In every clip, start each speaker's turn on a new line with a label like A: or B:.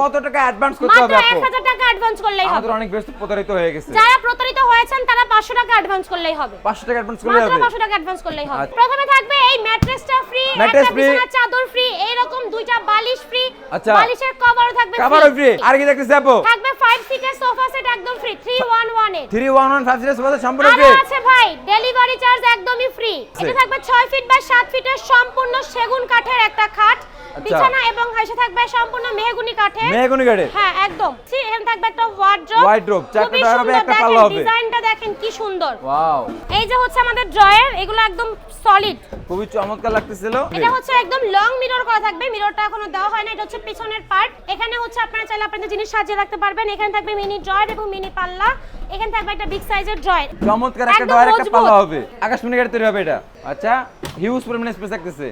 A: কত টাকা অ্যাডভান্স করতে হবে আপু?
B: 1000 টাকা অ্যাডভান্স করলেই হবে।
A: আমাদের অনেক বেশি প্রতারিত হয়ে গেছে।
B: যারা প্রতারিত হয়েছেন তারা 500 টাকা অ্যাডভান্স করলেই হবে।
A: 500 টাকা অ্যাডভান্স করলে
B: মাত্র 500 টাকা অ্যাডভান্স করলেই হবে।
A: আচ্ছা।
B: প্রথমে থাকবে এই ম্যাট্রেসটা ফ্রি একটা
A: free।
B: চাদর ফ্রি এইরকম দুইটা বালিশ ফ্রি
A: আচ্ছা।
B: বালিশের কভারও থাকবে
A: কাভারও ফ্রি আর কি দেখতেছি আপু?
B: থাকবে 5 সিটের সোফা সেট একদম ফ্রি 3118
A: 3115 সিরিজ বলতে সম্পূর্ণ ফ্রি
B: আছে ভাই ডেলিভারি চার্জ একদমই ফ্রি এটা থাকবে 6 ফিট বাই 7 ফিটের সম্পূর্ণ সেগুন কাঠের একটা খাট। বিছানা এবং হাইসে থাকবে সম্পূর্ণ মেহগুনি কাঠের।
A: মেহগুনি গাড়ি
B: হ্যাঁ একদম। See, এখানে থাকবে একটা ওয়ার্ড্রোব
A: Wardrobe, চারটা drawer হবে, একটা পাল্লা হবে।
B: ডিজাইনটা দেখেন কি সুন্দর।
A: ওয়াও
B: এই যে হচ্ছে আমাদের ড্রয়ার এগুলো একদম সলিড
A: খুবই চমৎকার লাগতেছিল।
B: এটা হচ্ছে একদম লং মিরর করা থাকবে মিররটা এখনও দেওয়া হয় না এটা হচ্ছে পিছনের পার্ট এখানে হচ্ছে আপনারা চাইলে আপনাদের জিনিস সাজিয়ে রাখতে পারবেন। এখানে থাকবে মিনি ড্রয়ার এবং মিনি পাল্লা। এখানে থাকবে একটা বিগ সাইজের ড্রয়ার
A: চমৎকার একটা ডয়ার একটা পাল্লা হবে। আকাশমণি গাড়ি তৈরি হবে এটা। আচ্ছা হিউজ পরিমাণে স্পেস থাকতেছে।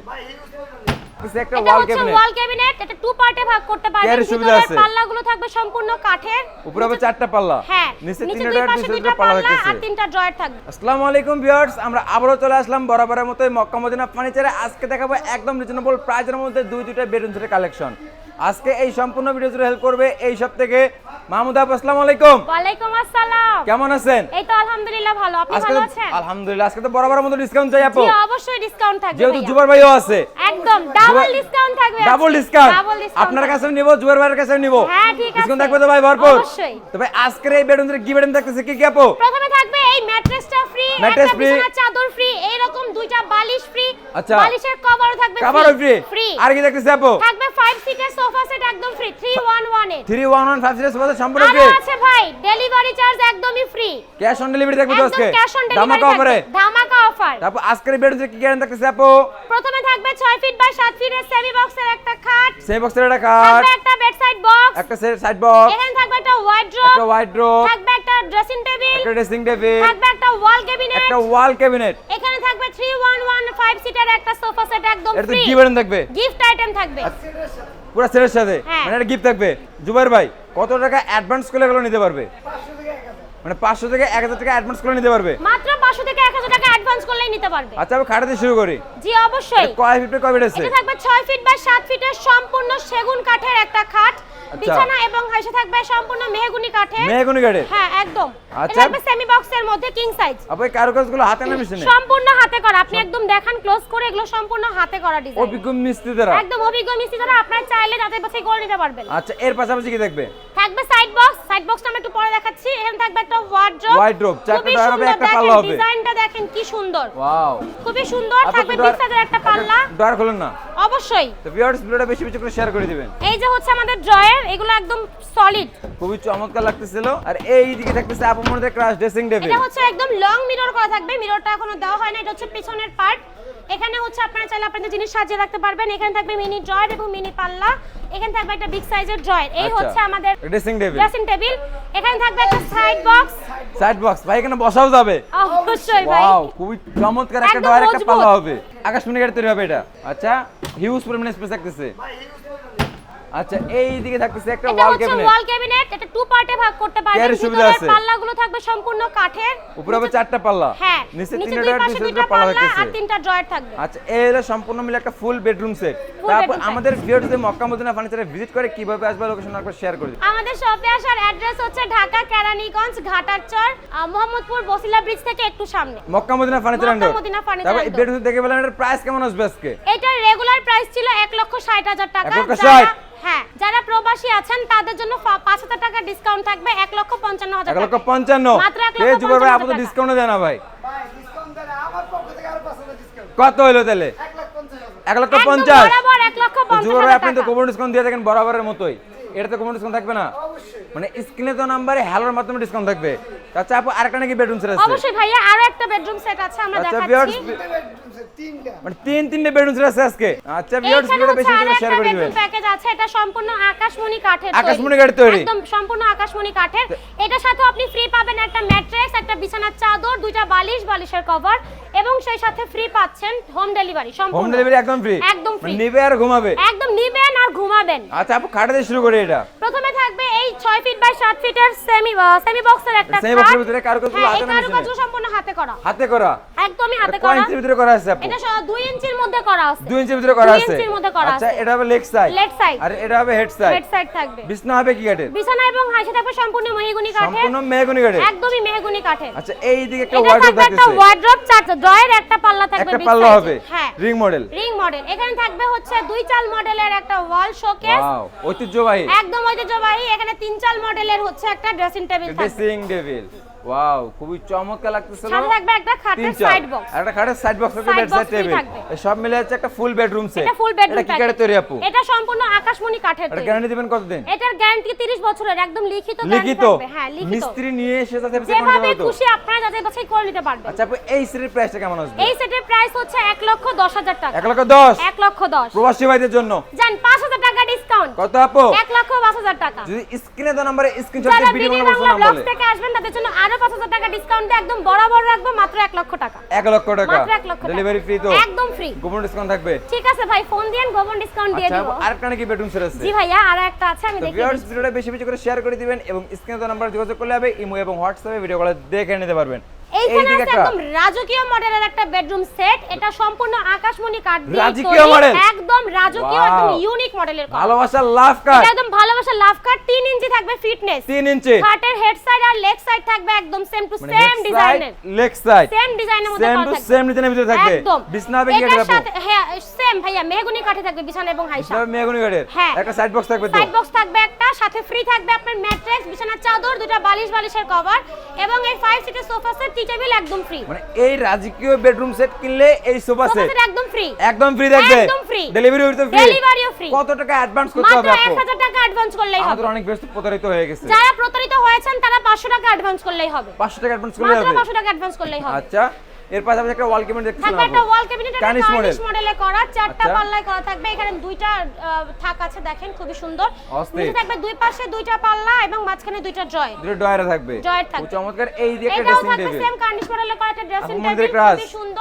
A: থাকতেছে একটা ওয়াল ক্যাবিনেট
B: ওয়াল ক্যাবিনেট এটা টু পার্টে ভাগ করতে পারবেন।
A: ভিতরে।
B: পাল্লাগুলো থাকবে সম্পূর্ণ কাঠের।
A: উপরে হবে চারটা পাল্লা।
B: হ্যাঁ
A: নিচে তিনটা ড্রয়ার পাল্লা
B: পাল্লা আর তিনটা ড্রয়ার থাকবে।
A: আসসালামু আলাইকুম ভিউয়ার্স আমরা আবারো চলে আসলাম বরাবরের মতোই মক্কা মদিনা ফার্নিচারে আজকে দেখাবো একদম রিজনেবল প্রাইজের মধ্যে দুই দুইটা বেডরুম সেটের কালেকশন আজকে এই সম্পূর্ণ ভিডিও জুড়ে হেল্প করবে এই সব থেকে। মাহমুদ আপ আসসালামু আলাইকুম।
B: ওয়ালাইকুম আসসালাম।
A: কেমন আছেন?
B: এই তো আলহামদুলিল্লাহ ভালো। আপনি ভালো আছেন?
A: আলহামদুলিল্লাহ আজকে তো বরাবরের মতো ডিসকাউন্ট চাই আপু।
B: জি অবশ্যই ডিসকাউন্ট থাকবে
A: যেহেতু জুবার ভাইও আছে।
B: একদম ডাবল ডিসকাউন্ট থাকবে
A: ডাবল ডিসকাউন্ট আপনার কাছে নিব জুবার ভাইয়ের কাছে নিব।
B: হ্যাঁ, ঠিক আছে।
A: ডিসকাউন্ট থাকবে তো ভাই ভরপুর।
B: অবশ্যই।
A: তো ভাই আজকের এই বেডরুম কি বেডরুম থাকতেছে কি কি আপু?
B: প্রথমে থাকবে এই ম্যাট্রেসটা ফ্রি
A: free।
B: বিছানার চাদর ফ্রি এইরকম দুইটা বালিশ ফ্রি
A: আচ্ছা।
B: বালিশের কভারও থাকবে
A: কাভারও ফ্রি
B: ফ্রি
A: আর কি দেখতেছি আপু?
B: থাকবে 5 সিটের সোফা সেট একদম ফ্রি 3118
A: 3115 সিরিজ বলতে সম্পূর্ণ ফ্রি
B: আছে ভাই ডেলিভারি চার্জ একদমই ফ্রি
A: ক্যাশ অন ডেলিভারি থাকবে তো আজকে?
B: ক্যাশ অন
A: ধামাকা
B: ডেলিভারি
A: অফারে
B: ধামাকা অফার
A: তারপর আজকের বেডরুম কি গ্যারান্টি থাকতেছে আপু?
B: প্রথমে থাকবে 6 ফিট বাই 7 ফিটের সেমি বক্সের একটা খাট।
A: সেই বক্সের একটা কাঠ
B: থাকবে একটা বেডসাইড বক্স
A: একটা সাইড বক্স
B: এখানে থাকবে একটা ওয়ার্ড্রোব
A: একটা ওয়াইড ড্রপ
B: থাকবে একটা ড্রেসিং টেবিল
A: একটা ড্রেসিং টেবিল
B: থাকবে একটা ওয়াল ক্যাবিনেট
A: একটা ওয়াল ক্যাবিনেট
B: এখানে থাকবে 3115 সিটার একটা সোফা সেট একদম
A: এটা কি থাকবে।
B: গিফট আইটেম থাকবে।
A: পুরো ছেলের সাথে।
B: হ্যাঁ।
A: মানে একটা গিফট থাকবে। জুবাইর ভাই কত টাকা অ্যাডভান্স করলে এগুলো নিতে পারবে? মানে পাঁচশো থেকে এক হাজার টাকা অ্যাডভান্স করে নিতে পারবে।
B: মাত্র 500 থেকে 1000 টাকা অ্যাডভান্স করলেই নিতে পারবে।
A: আচ্ছা আমি খাটাতে শুরু করি।
B: জি অবশ্যই।
A: কয় ফিট কয় ফিট আছে?
B: এটা থাকবে ছয় ফিট বা সাত ফিটের সম্পূর্ণ সেগুন কাঠের একটা খাট। বিছানা এবং হাইসে থাকবে সম্পূর্ণ মেহগুনি কাঠের
A: মেহগুনি গাড়ি
B: হ্যাঁ একদম।
A: আচ্ছা।
B: এটা সেমি বক্সের মধ্যে কিং সাইজ
A: আপু এই কারুকাজগুলো হাতে না মেশিনে?
B: সম্পূর্ণ হাতে করা। আপনি একদম দেখান ক্লোজ করে এগুলো সম্পূর্ণ হাতে করা ডিজাইন
A: অভিজ্ঞ মিস্ত্রি দ্বারা
B: একদম অভিজ্ঞ মিস্ত্রি দ্বারা আপনারা চাইলে যাচাই বাছাই করে নিতে পারবেন।
A: আচ্ছা এর পাশাপাশি কি দেখবে?
B: থাকবে সাইড বক্স সাইড বক্সটা আমি একটু পরে দেখাচ্ছি। এখানে থাকবে একটা ওয়ার্ড্রোব
A: Wardrobe, চারটা হবে, একটা পাল্লা হবে।
B: ডিজাইনটা দেখেন কি সুন্দর।
A: ওয়াও
B: খুবই সুন্দর। থাকবে সাইজের একটা পাল্লা।
A: ডয়ার খুলেন না।
B: অবশ্যই।
A: তো ভিউয়ার্স ভিডিওটা বেশি বেশি করে শেয়ার করে দিবেন।
B: এই যে হচ্ছে আমাদের ড্রয়ার এগুলো একদম সলিড
A: খুবই চমৎকার লাগতেছিল। আর এই দিকে থাকতেছে আপু মনে ক্রাশ ড্রেসিং টেবিল
B: এটা হচ্ছে একদম লং মিরর করা থাকবে। মিররটা এখনও দেওয়া হয় না এটা হচ্ছে পিছনের পার্ট এখানে হচ্ছে আপনারা চাইলে আপনাদের জিনিস সাজিয়ে রাখতে পারবেন। এখানে থাকবে মিনি ড্রয়ার এবং মিনি পাল্লা। এখানে থাকবে একটা বিগ সাইজের ড্রয়ার এই
A: আচ্ছা।
B: হচ্ছে আমাদের
A: ড্রেসিং টেবিল
B: ড্রেসিং টেবিল এখানে থাকবে একটা সাইড বক্স
A: সাইড বক্স ভাই এখানে বসাও যাবে।
B: অবশ্যই ভাই।
A: ওয়াও খুবই চমৎকার একটা ড্রয়ার একটা পাল্লা হবে। আকাশমণি গাড়ি তৈরি হবে এটা। আচ্ছা হিউজ পরিমাণে স্পেস থাকতেছে। আচ্ছা এই দিকে থাকতেছে একটা ওয়াল ক্যাবিনেট
B: ওয়াল ক্যাবিনেট এটা টু পার্টে ভাগ করতে পারবেন ভিতরের। পাল্লাগুলো থাকবে সম্পূর্ণ কাঠের।
A: উপরে হবে চারটা পাল্লা।
B: হ্যাঁ
A: নিচে
B: নিচে
A: তিনটা ডয়ার
B: পাশে
A: দুই পাল্লা
B: পাল্লা আর তিনটা ড্রয়ার থাকবে।
A: আচ্ছা হলো সম্পূর্ণ মিলে একটা ফুল বেডরুম সেট তারপর আমাদের ভিডিওতে যে মক্কা মদিনা ফার্নিচারে ভিজিট করে কীভাবে আসবে লোকেশন একবার শেয়ার করে দিন
B: আমাদের শপে আসার অ্যাড্রেস হচ্ছে ঢাকা কেরানীগঞ্জ ঘাটারচর মোহাম্মদপুর বসিলা ব্রিজ থেকে একটু সামনে।
A: মক্কা মদিনা ফার্নিচার
B: মক্কা মদিনা furniture
A: তারপর এই বেডরুম দেখে বলেন এটার প্রাইস কেমন আসবে আজকে?
B: এটার রেগুলার প্রাইস ছিল এক লক্ষ ষাট হাজার টাকা।
A: এক লক্ষ
B: যারা-
A: ষাট?
B: হ্যাঁ যারা প্রবাসী আছেন তাদের জন্য ফা- পাঁচ হাজার টাকা ডিসকাউন্ট থাকবে এক লক্ষ পঞ্চান্ন হাজার
A: এক লক্ষ
B: টাকা।
A: পঞ্চান্ন?
B: মাত্র 1 লক্ষ
A: এই যুবর ভাই আপনি ডিসকাউন্ট দেন না ভাই।
C: ভাই ডিসকাউন্ট দেন আমার পক্ষ থেকে আরও 500 ডিসকাউন্ট
A: কত হলো তাহলে?
C: 1 লক্ষ 50 হাজার।
A: এক লক্ষ
B: একদম
A: পঞ্চাশ?
B: বরাবর এক লক্ষ পঞ্চাশ
A: যুবর ভাই আপনি তো কুপন ডিসকাউন্ট দিয়ে থাকেন বরাবরের মতোই। এটা তো কোপন ডিসকাউন্ট থাকবে না?
C: অবশ্যই।
A: মানে স্ক্রিনে তো নাম্বারে হ্যালোর মাধ্যমে ডিসকাউন্ট থাকবে। আচ্ছা আপু আরেকটা নাকি বেডরুম সেট আছে?
B: অবশ্যই ভাইয়া আরও একটা বেডরুম সেট আছে আমরা
A: আচ্ছা,
B: দেখাচ্ছি।
A: viewers,
C: তিনটা বেডরুম সেট তিনটা।
A: মানে তিন তিনটে বেডরুম সেট আছে আজকে। আচ্ছা ভিউয়ার্স ভিডিওটা বেশি
B: আরও
A: বেশি শেয়ার করে দিবেন।
B: প্যাকেজ আছে এটা সম্পূর্ণ আকাশমণি কাঠের তৈরি।
A: আকাশমণি কাঠের তৈরি।
B: একদম সম্পূর্ণ আকাশমণি কাঠের। এটার সাথে আপনি ফ্রি পাবেন একটা ম্যাট্রেস একটা বিছানার চাদর দুইটা বালিশ বালিশের কভার এবং সেই সাথে ফ্রি পাচ্ছেন হোম ডেলিভারি সম্পূর্ণ।
A: হোম ডেলিভারি একদম ফ্রি
B: একদম free।
A: নিবে আর ঘুমাবে।
B: একদম নিবেন আর ঘুমাবেন।
A: আচ্ছা আপু খাটা দিয়ে শুরু করে এটা।
B: প্রথমে থাকবে এই 6 ফিট বাই 7 ফিটের সেমি সেমি বক্সের একটা
A: box এর ভিতরে কারুকাজগুলো
B: হ্যাঁ,
A: হাতে এ?
B: কারুকাজগুলো সম্পূর্ণ হাতে করা।
A: হাতে করা।
B: একদমই হাতে করা।
A: ইঞ্চির ভিতরে করা আছে আপু?
B: এটা স- দুই ইঞ্চির মধ্যে করা আছে।
A: দুই ইঞ্চির ভিতরে করা আছে?
B: ইঞ্চির মধ্যে করা আছে।
A: আচ্ছা এটা হবে লেগ সাইড
B: লেগ সাইড
A: আর এটা হবে হেড সাইড
B: হেড সাইড থাকবে।
A: বিছনা হবে কি কাঠের?
B: বিছানা এবং হাসি থাকবে সম্পূর্ণ মেহগুনি কাঠের।
A: সম্পূর্ণ মেহগনি কাঠের।
B: একদমই মেহগুনি কাঠের।
A: আচ্ছা এই দিকে একটা ওয়ার্ডরোব
B: থাকবে একটা
A: থাকতেছে।
B: ওয়ার্ড্রপ চারটা ড্রয়ের একটা পাল্লা থাকবে
A: একটা পাল্লা হবে।
B: হ্যাঁ।
A: রিং মডেল
B: রিং মডেল এখানে থাকবে হচ্ছে দুই চাল মডেলের একটা ওয়াল শোকেস
A: ঐতিহ্যবাহী।
B: একদম ঐতিহ্যবাহী। এখানে তিন চাল মডেলের হচ্ছে একটা ড্রেসিং টেবিল থাকবে।
A: ড্রেসিং টেবিল ওয়াও খুবই চমৎকার লাগতেছিল
B: সাথে থাকবে একটা খাটের সাইড বক্স
A: একটা খাটের সাইড বক্স থাকবে বেড সাইড টেবিল সব মিলে হচ্ছে একটা ফুল বেডরুম সেট
B: এটা ফুল বেডরুম
A: এটা কি কাঠের তৈরি আপু?
B: এটা সম্পূর্ণ আকাশমণি কাঠের
A: এটা
B: তৈরি।
A: গ্যারান্টি দিবেন কতদিন?
B: এটার গ্যারান্টি 30 বছরের একদম লিখিত
A: লিখিত?
B: হ্যাঁ লিখিত।
A: মিস্ত্রি নিয়ে এসে করে
B: যেভাবে খুশি আপনারা যাচাই বাছাই করে নিতে পারবেন।
A: আচ্ছা আপু এই সেটের প্রাইসটা কেমন আসবে?
B: এই সেটের প্রাইস হচ্ছে 1 লক্ষ 10 হাজার টাকা।
A: এক লক্ষ দশ?
B: 1 লক্ষ 10
A: প্রবাসী ভাইদের জন্য?
B: জান 5000 টাকা ডিসকাউন্ট।
A: কত আপু?
B: 1 লক্ষ 5000 টাকা।
A: যদি স্ক্রিনে দেওয়া নাম্বারে স্ক্রিনশট দিয়ে ভিডিও বানানোর
B: বাংলা
A: বলে।
B: থেকে আসবেন তাদের জন্য আরও 5000 টাকা ডিসকাউন্ট একদম বরাবর রাখব মাত্র 1 লক্ষ টাকা।
A: এক লক্ষ টাকা।
B: মাত্র 1 লক্ষ টাকা।
A: ডেলিভারি ফ্রি তো?
B: একদম ফ্রি
A: গোপন ডিসকাউন্ট থাকবে?
B: ঠিক আছে ভাই ফোন দিয়েন গোপন ডিসকাউন্ট দিয়ে
A: আচ্ছা
B: দিব।
A: আপু, আরেকটা নাকি বেডরুম সেট আছে?
B: জি ভাইয়া আর একটা আছে আমি
A: তো
B: দেখিয়ে
A: ভিউয়ার্স ভিডিওটা বেশি বেশি করে শেয়ার করে দিবেন এবং স্ক্রিনে দেওয়া নাম্বার যোগাযোগ করলে হবে ইমো এবং হোয়াটসঅ্যাপে ভিডিও কলে দেখে নিতে পারবেন।
B: এইখানে আছে একদম রাজকীয় মডেলের একটা বেডরুম সেট এটা সম্পূর্ণ আকাশমণি কাঠ দিয়ে
A: রাজকীয় model?
B: একদম রাজকীয় একদম ইউনিক মডেলের করা।
A: ভালোবাসার লাভ
B: এটা একদম ভালোবাসা লাভ কাট 3 ইঞ্চি থাকবে ফিটনেস
A: তিন ইঞ্চি।
B: খাটের হেড সাইড আর লেগ সাইড থাকবে একদম সেম টু সেম ডিজাইনের
A: লেগ সাইড
B: সেম ডিজাইনের মধ্যে
A: সেম টু সেম ডিজাইনের ভিতরে থাকবে।
B: একদম।
A: বিছনা
B: সাথে হ্যাঁ সেম ভাইয়া মেহগনি কাঠে থাকবে বিছানা এবং হাইসা।
A: কাঠের।
B: হ্যাঁ।
A: একটা সাইড বক্স থাকবে
B: সাইড বক্স থাকবে একটা সাথে ফ্রি থাকবে আপনার ম্যাট্রেস বিছানার চাদর দুটো বালিশ বালিশের কভার এবং এই ফাইভ সিটের সোফা সেট টেবিল একদম ফ্রি
A: মানে এই রাজকীয় বেডরুম সেট কিনলে এই সোফা সেট
B: একদম ফ্রি
A: একদম ফ্রি থাকবে
B: একদম ফ্রি
A: ডেলিভারি তো ফ্রি
B: ডেলিভারিও ফ্রি
A: কত টাকা অ্যাডভান্স করতে হবে মাত্র
B: 1000 টাকা অ্যাডভান্স করলেই হবে।
A: আমাদের অনেক ব্যস্ত প্রতারিত হয়ে গেছে।
B: যারা প্রতারিত হয়েছেন তারা 500 টাকা অ্যাডভান্স করলেই হবে।
A: 500 টাকা অ্যাডভান্স করলেই হবে
B: মাত্র
A: হবে।
B: 500 টাকা অ্যাডভান্স করলেই হবে।
A: আচ্ছা। এর পাশাপাশি একটা ওয়াল ক্যাবিনেট দেখতে
B: থাকবে একটা ওয়াল ক্যাবিনেট একটা
A: কার্নিশ মডেল
B: মডেলে করা চারটা
A: আচ্ছা।
B: পাল্লায় করা থাকবে। এখানে দুইটা থাক আছে দেখেন খুবই সুন্দর। নিচে থাকবে দুই পাশে দুইটা পাল্লা এবং মাঝখানে দুইটা জয়
A: দুটো ডয়ারে থাকবে।
B: জয়ের থাকবে।
A: চমৎকার। এই দিকে একটা
B: এটাও
A: ড্রেসিং
B: থাকবে
A: টেবিল
B: সেম কানিশ মডেলে করা একটা ড্রেসিং টেবিল
A: খুব
B: খুবই সুন্দর।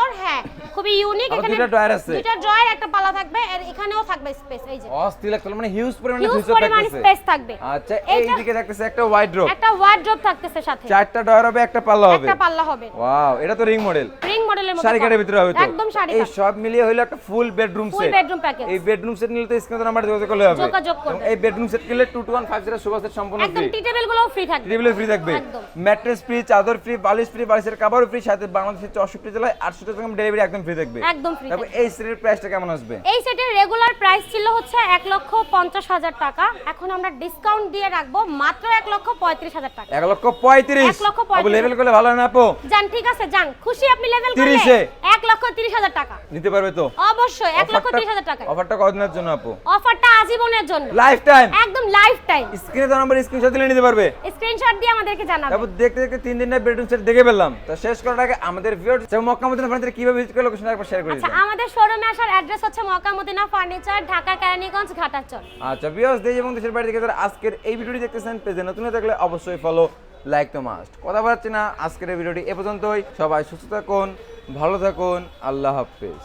B: খুবই ইউনিক এখানে
A: দুটো ড্রয়ার আছে।
B: দুটো ড্রয়ার একটা পালা থাকবে আর এখানেও থাকবে স্পেস এই যে।
A: অস্থির লাগছিল মানে হিউজ পরিমাণে
B: হিউজ
A: ফিচার
B: পরিমাণ
A: থাকতেছে।
B: স্পেস থাকবে।
A: আচ্ছা এই দিকে থাকতেছে একটা ওয়াইড্রপ
B: একটা ওয়াইড্রপ থাকতেছে সাথে।
A: চারটা ড্রয়ার হবে একটা পাল্লা হবে।
B: একটা পাল্লা হবে।
A: ওয়াও এটা তো রিং মডেল
B: রিং মডেলের মধ্যে
A: শাড়ি কাটের ভিতরে হবে তো?
B: একদম শাড়ি
A: এই। সব মিলিয়ে হলো একটা full bedroom
B: full bedroom package
A: এই বেডরুম সেট নিলে তো স্ক্রিনে নাম্বার যোগাযোগ করলে হবে।
B: যোগাযোগ করবে।
A: এই বেডরুম সেট কিনলে 22150 সুপার সেট সম্পূর্ণ
B: একদম টি টেবিল গুলোও ফ্রি থাকবে।
A: টেবিলে ফ্রি থাকবে।
B: একদম।
A: ম্যাট্রেস ফ্রি চাদর ফ্রি বালিশ ফ্রি বালিশের কাভারও ফ্রি সাথে বাংলাদেশের চৌষট্টি জেলায় আটশো টাকা ডেলিভারি একদম ফ্রি থাকবে।
B: একদম ফ্রি
A: তারপর এই সেটের প্রাইসটা কেমন আসবে?
B: এই সেটের রেগুলার প্রাইস ছিল হচ্ছে এক লক্ষ পঞ্চাশ হাজার টাকা। এখন আমরা ডিসকাউন্ট দিয়ে রাখব মাত্র এক লক্ষ পঁয়ত্রিশ হাজার টাকা।
A: এক লক্ষ পঁয়ত্রিশ।
B: এক লক্ষ পঁয়ত্রিশ।
A: লেভেল করলে ভালো না আপু?
B: যান ঠিক আছে যান। খুশি আপনি লেভেল করলে
A: তিরিশে।
B: এক লক্ষ তিরিশ হাজার টাকা।
A: নিতে পারবে তো?
B: অবশ্যই লক্ষ হাজার টাকা
A: অফারটা কতদিনের জন্য আপু?
B: অফারটা আজীবনের জন্য।
A: লাইফ টাইম
B: একদম লাইফ টাইম
A: স্ক্রিনে তো নাম্বার স্ক্রিনশট দিলে নিতে পারবে।
B: স্ক্রিনশট দিয়ে আমাদেরকে
A: তারপর দেখতে দেখতে তিন দিনের বেডরুম সেট দেখে ফেললাম। তো শেষ করার আগে আমাদের ভিউয়ার্স এবং মক্কা মদিনা ফার্নিচার কীভাবে ভিজিট করে লোকেশন একবার শেয়ার করে
B: আচ্ছা
A: দিন
B: আমাদের শোরুমে আসার অ্যাড্রেস হচ্ছে মক্কা মদিনা ফার্নিচার ঢাকা কেরানীগঞ্জ
A: আচ্ছা ভিউয়ার্স দেশ এবং দেশের বাইরে থেকে যারা আজকের এই ভিডিওটি দেখতেছেন পেজে নতুন হয়ে থাকলে অবশ্যই ফলো লাইক তো মাস্ট কথা পাচ্ছি না, আজকের ভিডিওটি এ পর্যন্তই। সবাই সুস্থ থাকুন, ভালো থাকুন, আল্লাহ হাফেজ।